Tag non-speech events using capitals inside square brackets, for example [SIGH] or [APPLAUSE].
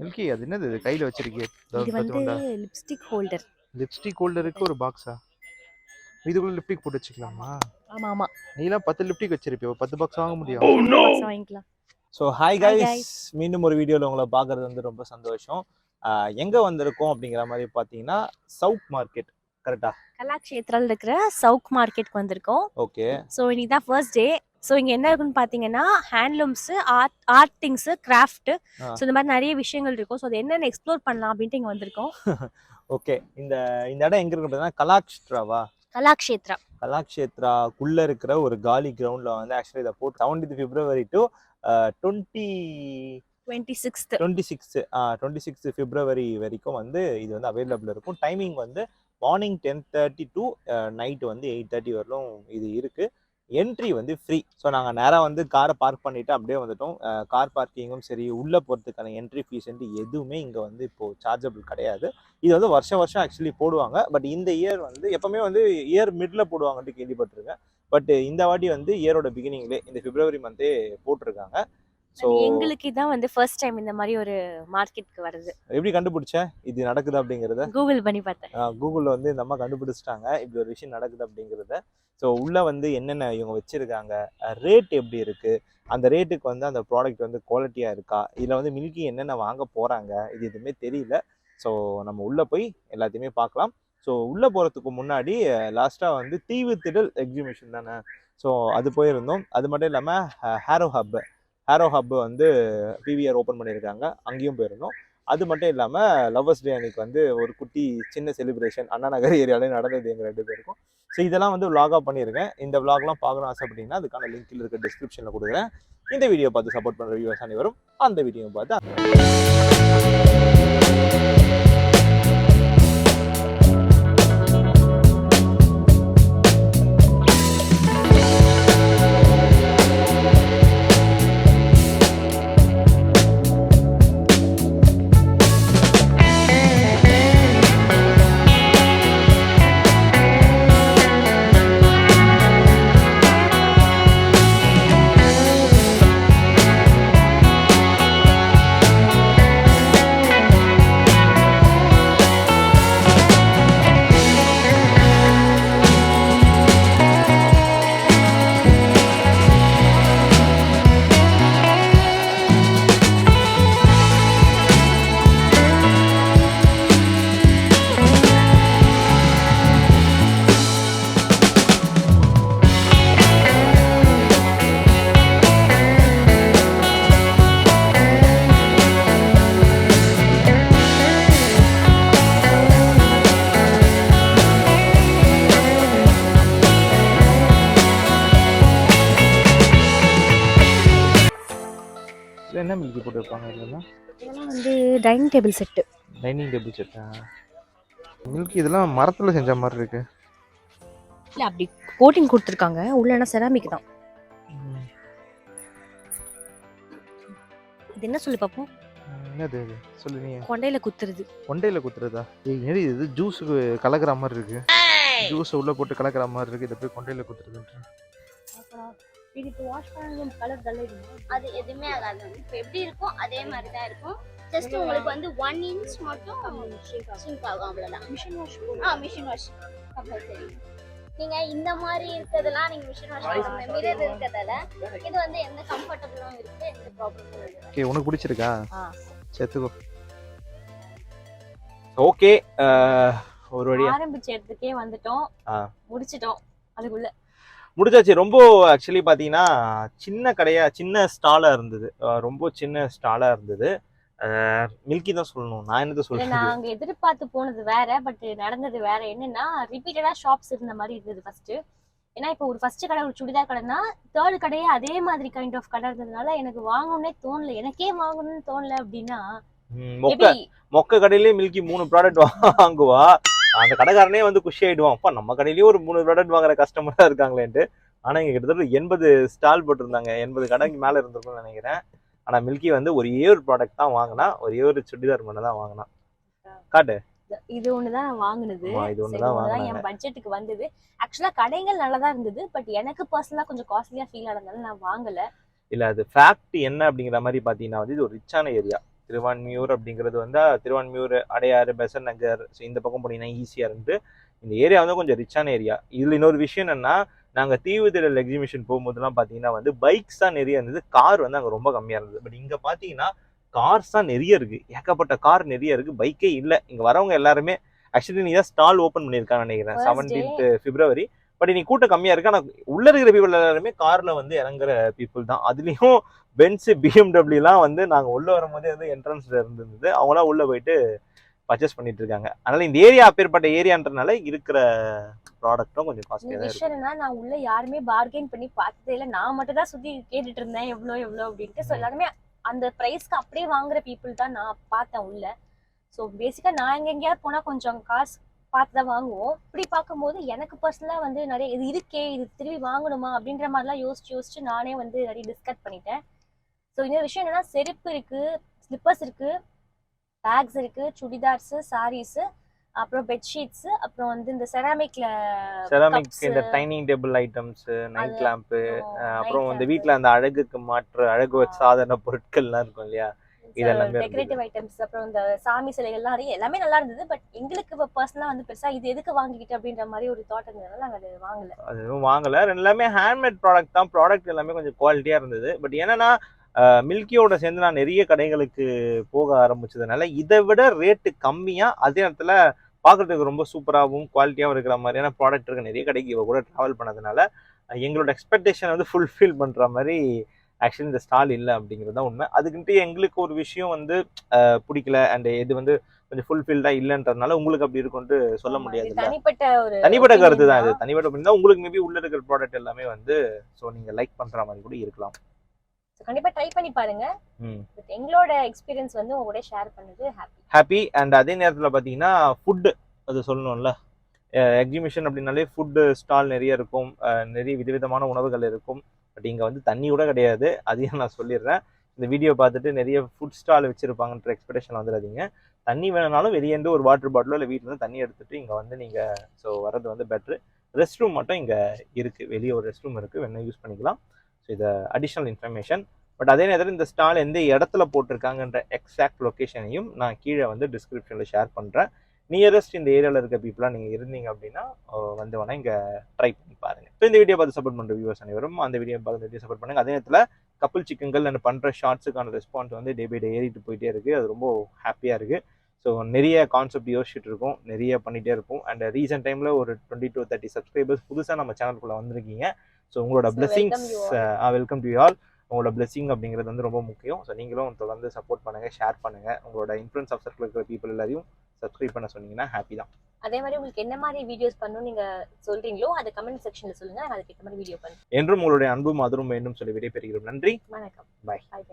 Milky அது என்னது இது? கையில வச்சிருக்கே இது வந்து லிப்ஸ்டிக் ஹோல்டர் லிப்ஸ்டிக் ஹோல்டருக்கு ஒரு பாக்ஸா இதுக்குள்ள லிப்டிக் போட்டு வச்சுக்கலாமா? ஆமா ஆமா. நீலாம் பத்து லிப்டிக் வச்சிருப்பியோ? பத்து பாக்ஸ் வாங்க முடியும். Box வாங்கிக்கலாம். So hi guys. மீண்டும் ஒரு வீடியோவில் உங்களை பார்க்கறது வந்து ரொம்ப சந்தோஷம். எங்க வந்திருக்கோம் அப்படிங்கிற மாதிரி பார்த்தீங்கன்னா சவுத் மார்க்கெட் கரெக்டா கலாக்ஷேத்ரால இருக்கிற சவுக் மார்க்கெட்க்கு வந்திருக்கோம். ஓகே ஸோ இன்னைக்கு தான் ஃபர்ஸ்ட் டே ஸோ இங்க என்ன இருக்குன்னு பாத்தீங்கன்னா handlooms art art things craft ஆ. ஸோ இந்த மாதிரி நிறைய விஷயங்கள் இருக்கும். ஸோ அது என்னென்ன எக்ஸ்ப்ளோர் பண்ணலாம் அப்படின்ட்டு இங்க வந்திருக்கோம். [LAUGHS] ஓகே இந்த இந்த இடம் எங்க இருக்கு பார்த்தீங்கன்னா கலாக்ஷ்ட்ராவா கலாக்ஷேத்ரா. கலாக்ஷேத்ராக்குள்ள இருக்கிற ஒரு காலி கிரவுண்ட்ல வந்து ஆக்சுவலி இதை போட்டு seventeen February to twenty twenty sixth twenty six twenty six February வரைக்கும் வந்து இது வந்து அவைலபிள் இருக்கும். டைமிங் வந்து morning ten thirty to night வந்து எயிட் தேர்ட்டி வரலும் இது இருக்கு. என்ட்ரி வந்து ஃப்ரீ ஸோ நாங்கள் நேராக வந்து காரை பார்க் பண்ணிவிட்டு அப்படியே வந்துட்டோம். கார் பார்க்கிங்கும் சரி உள்ளே போகிறதுக்கான என்ட்ரி ஃபீஸ்ன்ட்டு எதுவுமே இங்கே வந்து இப்போது சார்ஜபிள் கிடையாது. இது வந்து வருஷம் வருஷம் ஆக்சுவலி போடுவாங்க. பட் இந்த இயர் வந்து எப்போவுமே வந்து இயர் மிடில் போடுவாங்கன்ட்டு கேள்விப்பட்டிருக்கேன். பட் இந்த வாட்டி வந்து இயரோட பிகினிங்லேயே இந்த பிப்ரவரி மந்தே போட்டிருக்காங்க. ஸோ எங்களுக்கு இதான் வந்து ஃபர்ஸ்ட் டைம் இந்த மாதிரி ஒரு மார்க்கெட்க்கு வருது எப்படி கண்டுபிடிச்ச இது நடக்குது அப்படிங்கிறத. கூகுள் பண்ணி பார்த்தேன். கூகுளில் வந்து இந்த அம்மா கண்டுபிடிச்சிட்டாங்க. இப்படி ஒரு விஷயம் நடக்குது அப்படிங்கிறத. ஸோ உள்ளே வந்து என்னென்ன இவங்க வச்சுருக்காங்க? ரேட் எப்படி இருக்குது அந்த ரேட்டுக்கு வந்து அந்த ப்ராடக்ட் வந்து குவாலிட்டியாக இருக்கா? இதில் வந்து மில்கி என்னென்ன வாங்க போகிறாங்க இது எதுவுமே தெரியல. ஸோ நம்ம உள்ளே போய் எல்லாத்தையுமே பார்க்கலாம். ஸோ உள்ளே போகிறதுக்கு முன்னாடி லாஸ்ட்டாக வந்து தீவு திடல் எக்ஸிபிஷன் தானே? ஸோ அது போயிருந்தோம். அது மட்டும் இல்லாமல் ஹேரோ ஹப் ஹேரோ ஹப் வந்து பிவிஆர் ஓப்பன் பண்ணியிருக்காங்க. அங்கேயும் போயிருந்தோம் அது மட்டும் இல்லாமல் லவ்வர்ஸ் டே அன்னைக்கு வந்து ஒரு குட்டி சின்ன செலிப்ரேஷன் அண்ணா நகர் ஏரியாலே நடந்தது எங்கள் ரெண்டு பேருக்கும். ஸோ இதெல்லாம் வந்து விலாகாக பண்ணியிருக்கேன். இந்த விலாக்லாம் பார்க்கணும் அப்படின்னா அதுக்கான லிங்க்கில் இருக்க டிஸ்கிரிப்ஷனில் கொடுக்குறேன். இந்த வீடியோ பார்த்து சப்போர்ட் பண்ணுற வியூவர்ஸ் அனைவரும் அந்த வீடியோ பார்த்து என்ன மில்கி போட்டுருப்பாங்க இதெல்லாம்? இதெல்லாம் வந்து dining table set dining table செட்டா மில்கி இதெல்லாம் மரத்துல செஞ்ச மாதிரி இருக்கு. இல்ல அப்படி கோட்டிங் கொடுத்துருக்காங்க. உள்ளனா செராமிக் தான். இது என்ன சொல்லு பாப்போம்? என்னது இது? சொல்லு நீ கொண்டையில குத்துறது. கொண்டையில குத்துறதா? ஏய் இது? ஜூஸுக்கு கலக்கிற மாதிரி இருக்கு. ஜூஸ் உள்ள போட்டு கலக்கிற மாதிரி இருக்கு. இதை போய் கொண்டையில குத்துறதுன்ற இதுக்கு வாஷ் பண்ண கலர் டல் அது எதுவுமே ஆகாது. இப்போ எப்படி இருக்கும் அதே மாதிரி தான் இருக்கும் ஜஸ்ட் உங்களுக்கு வந்து ஒன் இன்ச் மட்டும் ஷிங்க் ஆகும் அவ்வளோதான் மிஷின் வாஷ் ஆ மிஷின் வாஷ் கம்பல்சரி நீங்க இந்த மாதிரி இருக்கிறதெல்லாம் நீங்க மிஷின் வாஷ் பண்ணுங்க மிரர் இருக்கிறதால இது வந்து எந்த கம்ஃபர்டபுளும் இருக்கு எந்த ப்ராப்ளமும் இல்லை. ஓகே உனக்கு பிடிச்சிருக்கா? ஆ. செத்துக்கோ ஓகே ஒரு வழியா. ஆரம்பிச்ச இடத்துக்கே வந்துட்டோம். முடிச்சிட்டோம். அதுக்குள்ள. முடிஞ்சாச்சு. ரொம்ப ஆக்சுவலி பார்த்தீங்கன்னா சின்ன கடையா சின்ன ஸ்டாலாக இருந்தது. ரொம்ப சின்ன ஸ்டாலாக இருந்தது. மில்கி தான் சொல்லணும். நான் என்னது இல்ல சொல்றது? நாங்க எதிர்பார்த்து போனது வேற பட் நடந்தது வேற என்னன்னா ரிப்பீட்டடா ஷாப்ஸ் இருந்த மாதிரி இருந்தது ஃபர்ஸ்ட் ஏன்னா இப்போ ஒரு ஃபர்ஸ்ட் கடை ஒரு சுடிதார் கடைனா தேர்ட் கடையே அதே மாதிரி கைண்ட் ஆஃப் கடை இருந்ததுனால எனக்கு வாங்கணும்னே தோணல. எனக்கே வாங்கணும்னு தோணல அப்படின்னா மொக்க மொக்க கடையிலேயே மில்கி மூணு ப்ராடக்ட் வாங்குவா. அந்த கடைக்காரனே வந்து குஷி ஆயிடுவான். அப்பா நம்ம கடையிலேயே ஒரு மூணு ப்ராடக்ட் வாங்குற கஸ்டமரா இருக்காங்களேன்ட்டு. ஆனா இங்க கிட்டத்தட்ட எண்பது ஸ்டால் போட்டிருந்தாங்க. எண்பது கடைக்கு மேல இருந்திருக்கும்னு நினைக்கிறேன். ஆனா மில்கி வந்து ஒரே ஒரு ப்ராடக்ட் தான் வாங்கினா ஒரே ஒரு சுடிதார் மட்டும் தான் வாங்கினா. காட்டு. இது ஒண்ணுதான் நான் வாங்கினது. இது ஒண்ணுதான் வாங்கினாங்க. என் பட்ஜெட்டுக்கு வந்தது. ஆக்சுவலா கடைகள் நல்லா தான் இருந்தது பட் எனக்கு பர்சனலா கொஞ்சம் காஸ்ட்லியா ஃபீல் ஆனதுனால நான் வாங்கல. இல்ல அது ஃபேக்ட் என்ன அப்படிங்கிற மாதிரி பாத்தீங்கன்னா வந்து இது ஒரு ரிச்சான ஏரியா திருவான்மியூர் அப்படிங்கிறது வந்து திருவான்மியூர் அடையாறு பெசன் நகர் ஸோ இந்த பக்கம் போனீங்கன்னா ஈஸியாக இருந்து இந்த ஏரியா வந்து கொஞ்சம் ரிச்சான ஏரியா இதில் இன்னொரு விஷயம் என்னன்னா நாங்கள் தீவுத்திடல் எக்ஸிபிஷன் போகும்போதெல்லாம் பார்த்தீங்கன்னா வந்து பைக்ஸ் தான் நிறைய இருந்தது. கார் வந்து அங்கே ரொம்ப கம்மியாக இருந்தது. பட் இங்கே பார்த்தீங்கன்னா கார்ஸ் தான் நிறைய இருக்கு. ஏகப்பட்ட கார் நிறைய இருக்கு. பைக்கே இல்லை. இங்கே வரவங்க எல்லாருமே ஆக்சுவலி நீ தான் ஸ்டால் ஓப்பன் பண்ணியிருக்கான்னு நினைக்கிறேன். செவன்டீன்த் பிப்ரவரி பட் இன்னைக்கு கூட்டம் கம்மியாக இருக்கு. ஆனால் உள்ள இருக்கிற பீப்புள் எல்லாருமே காரில் வந்து இறங்குற பீப்புள் தான். அதுலேயும் பென்ஸ் பிஎம்டபிள்யூலாம் வந்து நாங்கள் உள்ள வரும்போதே வந்து என்ட்ரன்ஸ்ல இருந்தது. அவங்களாம் உள்ள போயிட்டு பர்ச்சேஸ் பண்ணிட்டு இருக்காங்க. அதனால இந்த ஏரியா அப்பேற்பட்ட ஏரியான்றனால இருக்கிற ப்ராடக்ட்டும் கொஞ்சம் காஸ்ட்லியாக தான் இருக்கும். விஷயம் என்னன்னா நான் உள்ள யாருமே பார்கெயின் பண்ணி பார்த்ததே இல்லை. நான் மட்டும் தான் சுத்தி கேட்டுட்டு இருந்தேன். எவ்வளோ எவ்வளோ அப்படின்ட்டு. ஸோ எல்லாருமே அந்த ப்ரைஸ்க்கு அப்படியே வாங்குற பீப்புள் தான் நான் பார்த்தேன் உள்ள. ஸோ பேசிக்காக நான் எங்க எங்கேயாவது போனால் கொஞ்சம் காசு பார்த்து தான் வாங்குவோம். இப்படி பார்க்கும்போது எனக்கு பர்சனலாக வந்து நிறைய இது இருக்கே இது திரும்பி வாங்கணுமா அப்படின்ற மாதிரிலாம் யோசிச்சு யோசிச்சு நானே வந்து நிறைய டிஸ்கட் பண்ணிட்டேன். ஸோ இந்த விஷயம் என்னன்னா செருப்பு இருக்கு ஸ்லிப்பர்ஸ் இருக்கு பேக்ஸ் இருக்கு சுடிதார்ஸ் சாரீஸ் அப்புறம் பெட்ஷீட்ஸ் அப்புறம் வந்து இந்த செராமிக்ல செராமிக் இந்த dining table items night lamp அப்புறம் lamp, வீட்ல அந்த அழகுக்கு மாற்று அழகு. சாதன பொருட்கள்லாம் இருக்கும் இல்லையா? இதெல்லாமே. டெக்கரேட்டிவ் ஐட்டம்ஸ் அப்புறம் இந்த சாமி சிலைகள்லாம் நிறைய எல்லாமே நல்லா இருந்தது பட் எங்களுக்கு பர்சனலா வந்து பெருசா இது எதுக்கு வாங்கிக்கிட்டு அப்படின்ற மாதிரி ஒரு தாட் இருந்ததுனால நாங்க அது வாங்கல. அது எதுவும் வாங்கல. எல்லாமே ஹேண்ட்மேட் ப்ராடக்ட் தான். ப்ராடக்ட் எல்லாமே கொஞ்சம் குவாலிட்டியா இருந்தது. பட் என்னன்னா மில்கியோட சேர்ந்து நான் நிறைய கடைகளுக்கு போக ஆரம்பிச்சதுனால இதை விட ரேட்டு கம்மியா அதே நேரத்துல பார்க்கறதுக்கு ரொம்ப சூப்பராகவும் குவாலிட்டியாகவும் இருக்கிற மாதிரியான ப்ராடக்ட் இருக்க. நிறைய கடைக்கு இவ கூட ட்ராவல் பண்ணதுனால எங்களோட எக்ஸ்பெக்டேஷன் வந்து ஃபுல்ஃபில் பண்ற மாதிரி ஆக்சுவலி இந்த ஸ்டால் இல்லை அப்படிங்கிறது தான் உண்மை. அதுக்குன்ட்டு எங்களுக்கு ஒரு விஷயம் வந்து பிடிக்கல. அண்ட் இது வந்து கொஞ்சம் ஃபுல்ஃபில்டா இல்லைன்றதுனால உங்களுக்கு அப்படி இருக்கும்னு சொல்ல முடியாதுல்ல. தனிப்பட்ட ஒரு தனிப்பட்ட கருத்து தான் இது. தான். தனிப்பட்ட தான். உங்களுக்கு மேபி உள்ள இருக்கிற ப்ராடக்ட் எல்லாமே வந்து ஸோ நீங்க லைக் பண்ற மாதிரி கூட இருக்கலாம். கண்டிப்பா ட்ரை பண்ணி பாருங்க. எங்களோட எக்ஸ்பீரியன்ஸ் வந்து உங்க கூட ஷேர் பண்ணது ஹாப்பி ஹாப்பி அண்ட் அதே நேரத்தில் பார்த்தீங்கன்னா ஃபுட்டு அது சொல்லணும்ல. எக்ஸிபிஷன் அப்படின்னாலே ஃபுட்டு ஸ்டால் நிறைய இருக்கும். நிறைய விதவிதமான உணவுகள் இருக்கும். பட் இங்கே வந்து தண்ணி கூட கிடையாது. அதையும் நான் சொல்லிடுறேன். இந்த வீடியோ பார்த்துட்டு நிறைய ஃபுட் ஸ்டால் வச்சுருப்பாங்கன்ற எக்ஸ்பெக்டேஷன் வந்துடாதீங்க. தண்ணி வேணுனாலும் வெளியேருந்து ஒரு வாட்டர் பாட்டிலோ இல்லை வீட்டிலேருந்து தண்ணி எடுத்துகிட்டு இங்கே வந்து நீங்கள் ஸோ வர்றது வந்து பெட்ரு ரெஸ்ட் ரூம் மட்டும் இங்கே இருக்குது வெளியே ஒரு ரெஸ்ட் ரூம் இருக்குது வேணால் யூஸ் பண்ணிக்கலாம். ஸோ இது அடிஷ்னல் இன்ஃபர்மேஷன் பட் அதே நேரத்தில் இந்த ஸ்டால் எந்த இடத்துல போட்டிருக்காங்கன்ற எக்ஸாக்ட் லொக்கேஷனையும் நான் கீழே வந்து டிஸ்கிரிப்ஷனில் ஷேர் பண்ணுறேன் நியரஸ்ட் இந்த ஏரியாவில் இருக்க பீப்புளாக நீங்கள் இருந்தீங்க அப்படின்னா வந்து வேணால் இங்கே ட்ரை பண்ணி பாருங்கள் இப்போ இந்த வீடியோ பார்த்து சப்போர்ட் பண்ணுற வியூவர்ஸ் அனைவரும் அந்த வீடியோ பார்த்து வீடியோ சப்போர்ட் பண்ணுங்கள் அதே நேரத்தில் கப்புள் சிக்கன்கள் நான் பண்ணுற ஷார்ட்ஸுக்கான ரெஸ்பான்ஸ் வந்து டே பை டே ஏறிட்டு போயிட்டே இருக்குது அது ரொம்ப ஹாப்பியாக இருக்குது ஸோ நிறைய கான்செப்ட் யோசிச்சுட்டு இருக்கோம். நிறைய பண்ணிகிட்டே இருப்போம். அண்ட் ரீசெண்ட் டைமில் ஒரு டுவெண்ட்டி டு தேர்ட்டி சப்ஸ்கிரைபர்ஸ் புதுசாக நம்ம சேனலுக்குள்ளே வந்திருக்கீங்க. ஸோ உங்களோட பிளெஸிங்ஸ் வெல்கம் டு ஆல் உங்களோட பிளெஸிங் அப்படிங்கிறது வந்து ரொம்ப முக்கியம். ஸோ நீங்களும் தொடர்ந்து சப்போர்ட் பண்ணுங்கள் ஷேர் பண்ணுங்கள் உங்களோட இன்ஃப்ளூன்ஸ் ஆஃப் சர்க்கிள் இருக்கிற பீப்புள் எல்லாரையும் சப்ஸ்கிரைப் பண்ண சொன்னீங்கன்னா ஹாப்பி தான். அதே மாதிரி உங்களுக்கு என்ன மாதிரி வீடியோஸ் பண்ணணும் நீங்க சொல்றீங்களோ அதை கமெண்ட் செக்ஷன்ல சொல்லுங்க. நாங்க அதுக்கு ஏற்ற மாதிரி வீடியோ பண்ணுறோம் என்றும் உங்களுடைய அன்பும் மதுரும் வேண்டும் சொல்லி விடைபெறுகிறோம். நன்றி. வணக்கம். Bye guys